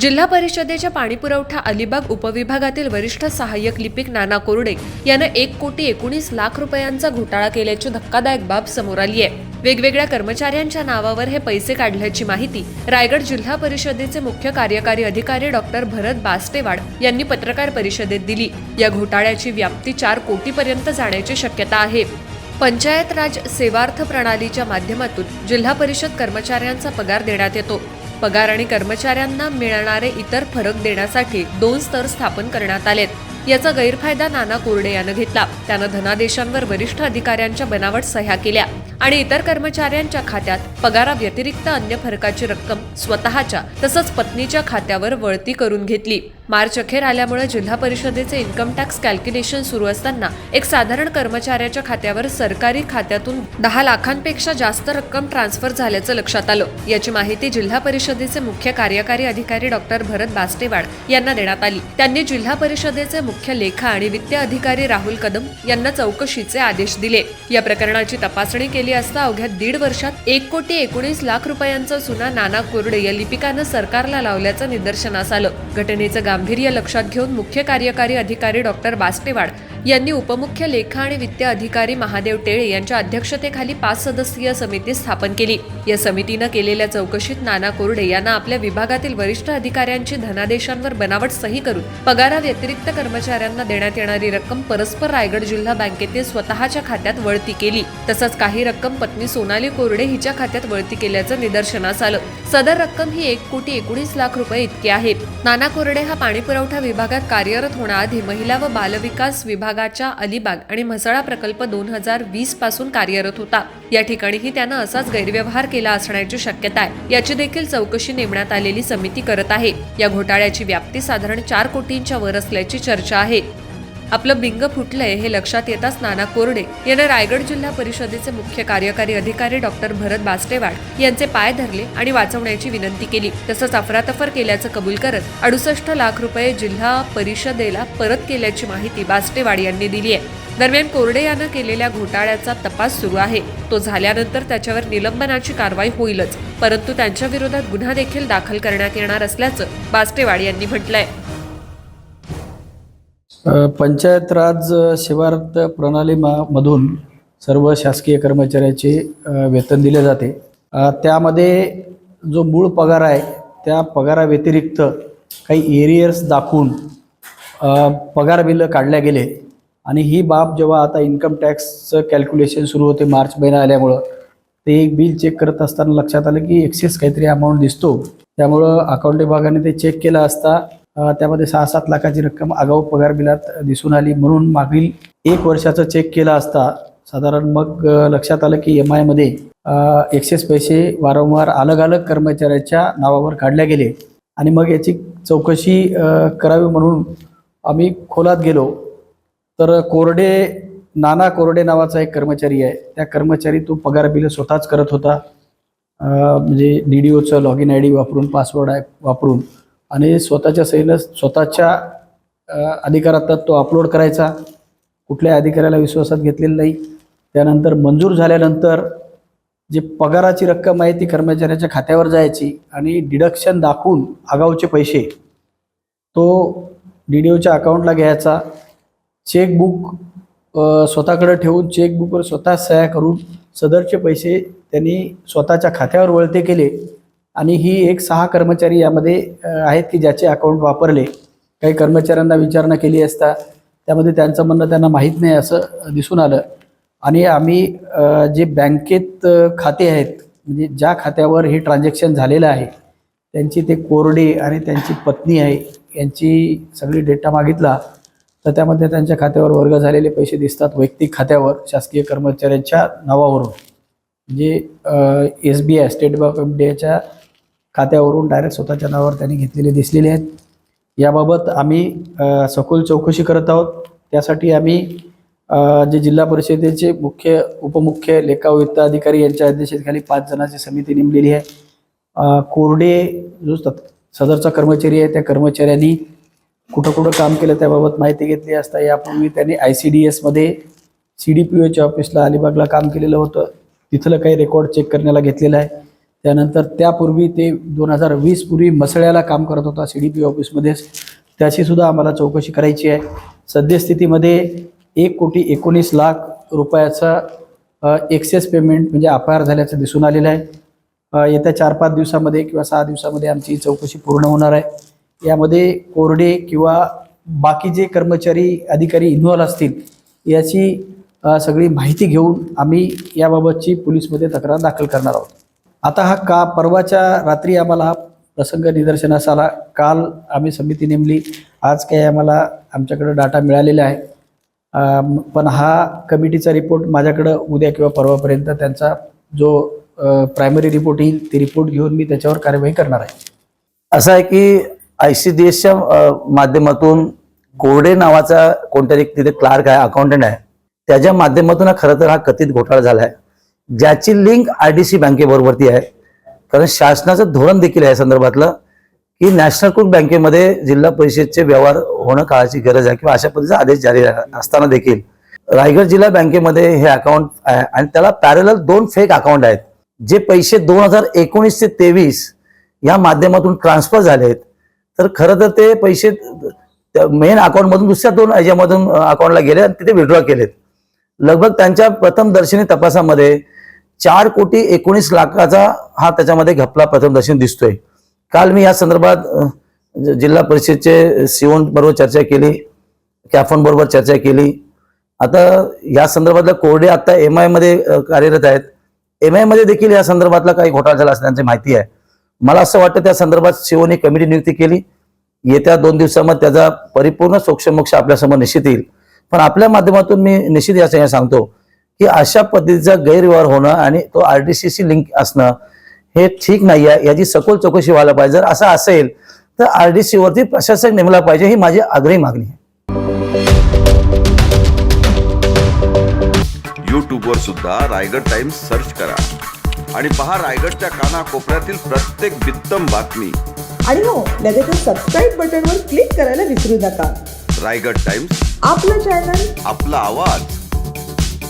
जिल्हा परिषदेच्या पाणीपुरवठा अलिबाग उपविभागातील वरिष्ठ सहाय्यक लिपिक नाना कोरडे यानं एक कोटी एकोणीस लाख रुपयांचा घोटाळा केल्याची धक्कादायक बाब समोर आली आहे. वेगवेगळ्या कर्मचाऱ्यांच्या नावावर हे पैसे काढल्याची माहिती रायगड जिल्हा परिषदेचे मुख्य कार्यकारी अधिकारी डॉक्टर भरत बास्टेवाड यांनी पत्रकार परिषदेत दिली. या घोटाळ्याची व्याप्ती चार कोटीपर्यंत जाण्याची शक्यता आहे. पंचायत राज सेवार्थ प्रणालीच्या माध्यमातून जिल्हा परिषद कर्मचाऱ्यांचा पगार देण्यात येतो. पगार आणि कर्मचाऱ्यांना मिळणारे इतर फरक देण्यासाठी दोन स्तर स्थापन करण्यात आलेत. याचा गैरफायदा नाना कोरडे यानं घेतला. त्यानं धनादेशांवर वरिष्ठ अधिकाऱ्यांच्या बनावट सह्या केल्या आणि इतर कर्मचाऱ्यांच्या खात्यात पगाराव्यतिरिक्त अन्य फरकाची रक्कम स्वतःच्या तसंच पत्नीच्या खात्यावर वळती करून घेतली. मार्च अखेर आल्यामुळे जिल्हा परिषदेचे इन्कम टॅक्स कॅल्क्युलेशन सुरू असताना एक साधारण कर्मचाऱ्याच्या खात्यावर सरकारी खात्यातून दहा लाखांपेक्षा जास्त रक्कम ट्रान्सफर झाल्याचं लक्षात आलं. याची माहिती जिल्हा परिषदेचे मुख्य कार्यकारी अधिकारी डॉक्टर भरत बास्टेवाड यांना देण्यात आली. त्यांनी जिल्हा परिषदेचे मुख्य लेखा आणि वित्त अधिकारी राहुल कदम यांना चौकशीचे आदेश दिले. या प्रकरणाची तपासणी केली असता अवघ्या दीड वर्षात एक कोटी एकोणीस लाख रुपयांचा सुना नाना कोरडे या लिपिकानं सरकारला लावल्याचं निदर्शनास आलं. घटनेचं गांभीर्य लक्षात घेऊन मुख्य कार्यकारी अधिकारी डॉक्टर बास्टेवाड यांनी उपमुख्य लेखा आणि वित्त अधिकारी महादेव टेळे यांच्या अध्यक्षतेखाली पाच सदस्यीय समिती स्थापन केली. या समितीनं केलेल्या चौकशीत नाना कोरडे यांना आपल्या विभागातील वरिष्ठ अधिकाऱ्यांची धनादेशांवर बनावट सही करून पगाराव्यतिरिक्त कर्मचाऱ्यांना देण्यात येणारी रक्कम परस्पर रायगड जिल्हा बँकेतील स्वतःच्या खात्यात वळती केली. तसंच काही रक्कम पत्नी सोनाली कोरडे हिच्या खात्यात वळती केल्याचं निदर्शनास आलं. सदर रक्कम ही एक कोटी एकोणीस लाख रुपये इतकी आहे. नाना कोरडे हा पाणीपुरवठा विभागात कार्यरत होण्याआधी महिला व बालविकास विभाग विभागाच्या अलिबाग आणि म्हसळा प्रकल्प दोन हजार वीसपासून कार्यरत होता. या ठिकाणीही त्यानं असाच गैरव्यवहार केला असण्याची शक्यता आहे. याची देखील चौकशी नेमण्यात आलेली समिती करत आहे. या घोटाळ्याची व्याप्ती साधारण चार कोटींच्या वर असल्याची चर्चा आहे. आपलं बिंग फुटलंय हे लक्षात येताच नाना कोरडे यानं रायगड जिल्हा परिषदेचे मुख्य कार्यकारी अधिकारी डॉक्टर भरत बास्टेवाड यांचे पाय धरले आणि वाचवण्याची विनंती केली. तसंच अफरातफर केल्याचं कबूल करत अडुसष्ट लाख रुपये जिल्हा परिषदेला परत केल्याची माहिती बास्टेवाड यांनी दिली आहे. दरम्यान कोरडे यानं केलेल्या घोटाळ्याचा तपास सुरू आहे. तो झाल्यानंतर त्याच्यावर निलंबनाची कारवाई होईलच. परंतु त्यांच्या विरोधात गुन्हा देखील दाखल करण्यात येणार असल्याचं बास्टेवाड यांनी म्हटलंय. पंचायत राज सेवार्थ प्रणाली मधून सर्व शासकीय कर्मचाऱ्याचे वेतन दिले जाते. त्यामध्ये जो मूळ पगार आहे त्या पगाराव्यतिरिक्त काही एरियर्स दाखवून पगार बिलं काढल्या गेले. आणि ही बाब जेव्हा आता इन्कम टॅक्सचं कॅल्क्युलेशन सुरू होते मार्च महिना आल्यामुळं ते एक बिल चेक करत असताना लक्षात आलं की एक्सेस काहीतरी अमाऊंट दिसतो. त्यामुळं अकाउंट विभागाने ते चेक केलं असता त्यामध्ये सहा सात लाखाची रक्कम आगाऊ पगार बिलात दिसून आली म्हणून मागील एक वर्षाचं चेक केला असता साधारण मग लक्षात आलं की एम आयमध्ये एक्सेस पैसे वारंवार अलग अलग कर्मचाऱ्याच्या नावावर काढल्या गेले. आणि मग याची चौकशी करावी म्हणून आम्ही खोलात गेलो. तर कोरडे नाना कोरडे नावाचा एक कर्मचारी आहे. त्या कर्मचारी तो पगार बिल स्वतःच करत होता. म्हणजे डी डी ओचं लॉग इन आय डी वापरून पासवर्ड आहे वापरून. आणि स्वतःच्या सहीनं स्वतःच्या अधिकारात तो अपलोड करायचा. कुठल्या अधिकाऱ्याला विश्वासात घेतलेलं नाही. त्यानंतर मंजूर झाल्यानंतर जे पगाराची रक्कम आहे ती कर्मचाऱ्याच्या खात्यावर जायची आणि डिडक्शन दाखवून आगाऊचे पैसे तो डी डी ओच्या अकाउंटला घ्यायचा. चेकबुक स्वतःकडं स्वतःकडे ठेवून चेकबुकवर स्वतः सह्या करून सदरचे पैसे त्यांनी स्वतःच्या खात्यावर वळते केले. आणि ही एक सहा कर्मचारी यामध्ये आहेत की ज्याचे अकाउंट वापरले. काही कर्मचाऱ्यांना विचारणा केली असता त्यामध्ये त्यांचं म्हणणं त्यांना माहीत नाही असं दिसून आलं. आणि आम्ही जे बँकेत खाते आहेत म्हणजे ज्या खात्यावर हे ट्रान्झॅक्शन झालेलं आहे त्यांची ते कोरडे आणि त्यांची पत्नी आहे यांची सगळी डेटा मागितला तर त्यामध्ये त्यांच्या खात्यावर वर्ग झालेले पैसे दिसतात वैयक्तिक खात्यावर शासकीय कर्मचाऱ्यांच्या नावावरून. म्हणजे S B I State Bank of इंडियाच्या खात्यावरून डायरेक्ट स्वतःच्या नावावर त्यांनी घेतलेले दिसलेले आहेत. याबाबत आम्ही सखोल चौकशी करत आहोत. त्यासाठी आम्ही जे जिल्हा परिषदेचे मुख्य उपमुख्य लेखा वित्त अधिकारी यांच्या अध्यक्षतेखाली पाच जणांची समिती नेमलेली आहे. कोरडे जो सदरचा कर्मचारी आहे त्या कर्मचाऱ्यांनी कुठं कुठं काम केलं त्याबाबत माहिती घेतली असता यापूर्वी त्यांनी आय सी डी एसमध्ये सी डी पी ओच्या ऑफिसला अलिबागला काम केलेलं होतं. तिथलं काही रेकॉर्ड चेक करण्याला घेतलेलं आहे. त्यानंतर त्यापूर्वी ते दोन हजार वीस पूर्वी मसळ्याला काम करत होता सी डी पी ऑफिसमध्येच. त्याची सुद्धा आम्हाला चौकशी करायची आहे. सद्यस्थितीमध्ये एक कोटी एकोणीस लाख रुपयाचा एक्सेस पेमेंट म्हणजे अपहार झाल्याचं दिसून आलेलं आहे. येत्या चार पाच दिवसामध्ये किंवा सहा दिवसामध्ये आमची चौकशी पूर्ण होणार आहे. यामध्ये कोरडे किंवा बाकी जे कर्मचारी अधिकारी इन्व्हॉल्व असतील याची सगळी माहिती घेऊन आम्ही याबाबतची पोलीसमध्ये तक्रार दाखल करणार आहोत. आता हा का परवाच्या रात्री आम्हाला हा प्रसंग निदर्शनास आला काल आम्ही समिती नेमली. आज काही आम्हाला आमच्याकडं डाटा मिळालेला आहे. पण हा कमिटीचा रिपोर्ट माझ्याकडं उद्या किंवा परवापर्यंत त्यांचा जो प्रायमरी रिपोर्ट येईल ते रिपोर्ट घेऊन मी त्याच्यावर कार्यवाही करणार आहे. असं आहे की आय सी डी एसच्या माध्यमातून कोरडे नावाचा कोणतरी एक तिथे क्लार्क आहे अकाउंटंट आहे त्याच्या माध्यमातून हा खरं तर हा कथित घोटाळा झाला आहे ज्याची लिंक आय डी सी बँकेबरोबरती आहे. कारण शासनाचं धोरण देखील आहे या संदर्भातलं की नॅशनल कुक बँकेमध्ये जिल्हा परिषदचे व्यवहार होणं काळाची गरज आहे किंवा अशा पद्धतीचा आदेश जारी असताना देखील रायगड जिल्हा बँकेमध्ये हे अकाउंट आहे आणि त्याला पॅरल दोन फेक अकाउंट आहेत जे पैसे दोन हजार एकोणीस ते तेवीस या माध्यमातून ट्रान्सफर आहेत. तर खरं तर ते पैसे मेन अकाउंटमधून दुसऱ्या दोन याच्यामधून अकाउंटला गेले आणि तिथे विड्रॉ केलेत. लगभग त्यांच्या प्रथम दर्शनी तपासामध्ये चार कोटी एकोणीस लाखाचा हा त्याच्यामध्ये घपला प्रथम दर्शन दिसतोय. काल मी या संदर्भात जिल्हा परिषदचे सिओन बरोबर चर्चा केली कॅफोन बरोबर चर्चा केली. आता या संदर्भातला कोरडे आता एम आयमध्ये कार्यरत आहेत. एम आयमध्ये देखील या संदर्भातला काही घोटाळा झाला असं त्यांची माहिती आहे. मला असं वाटतं त्या संदर्भात सिओने कमिटी नियुक्ती केली. येत्या दोन दिवसामध्ये त्याचा परिपूर्ण सोक्षमोक्ष आपल्यासमोर निश्चित येईल. पण आपल्या माध्यमातून मी निश्चित या सांगतो की अशा पद्धतीचा गैरव्यवहार होणं आणि तो आरटीसीसी लिंक असणं हे ठीक नाही आहे याची सखोल चौकशी व्हायला पाहिजे. जर असं असेल तर आरडीसी वरती प्रशासक नेमला पाहिजे ही माझी आग्रही मागणी आहे. यूट्यूबवर सुद्धा रायगड टाइम्स सर्च करा. आणि पहा रायगडच्या कानाकोपऱ्यातील प्रत्येक बित्तम बातमी. आणि हो लगेचच सबस्क्राईब बटनवर क्लिक करायला विसरू नका. रायगड टाइम्स आपलं चॅनल आपला आवाज.